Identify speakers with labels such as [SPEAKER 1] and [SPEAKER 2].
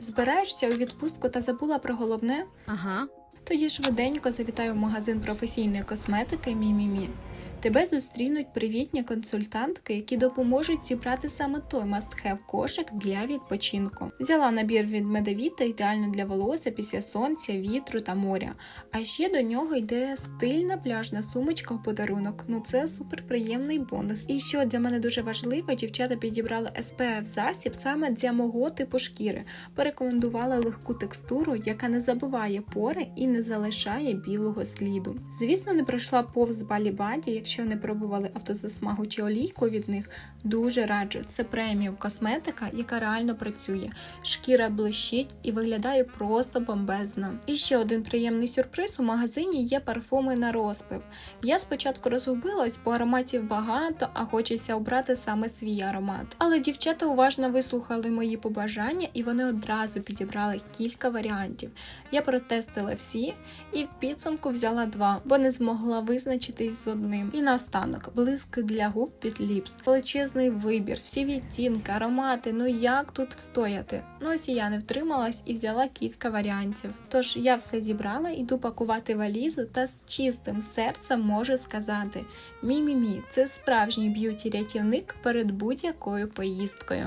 [SPEAKER 1] Збираєшся у відпустку та забула про головне?
[SPEAKER 2] Ага.
[SPEAKER 1] Тоді швиденько завітаю в магазин професійної косметики Мімімі. Тебе зустрінуть привітні консультантки, які допоможуть зібрати саме той must-have кошик для відпочинку. Взяла набір від медовіта ідеально для волосся після сонця, вітру та моря. А ще до нього йде стильна пляжна сумочка у подарунок. Ну це суперприємний бонус. І що для мене дуже важливо, дівчата підібрали SPF засіб саме для мого типу шкіри. Порекомендувала легку текстуру, яка не забиває пори і не залишає білого сліду. Звісно, не пройшла повз Балібаді, якщо не пробували автозасмагу чи олійку від них. Дуже раджу. Це преміум косметика, яка реально працює. Шкіра блищить і виглядає просто бомбезно. І ще один приємний сюрприз: у магазині є парфуми на розпив. Я спочатку розгубилась, бо ароматів багато, а хочеться обрати саме свій аромат. Але дівчата уважно вислухали мої побажання і вони одразу підібрали кілька варіантів. Я протестила всі і в підсумку взяла два, бо не змогла визначитись з одним. І наостанок блиск для губ від Lips. Величезний вибір, всі відтінки, аромати. Ну як тут встояти? Ну ось і я не втрималась і взяла кілька варіантів. Тож я все зібрала, іду пакувати валізу та з чистим серцем можу сказати: мі-мі-мі, це справжній б'юті рятівник перед будь-якою поїздкою.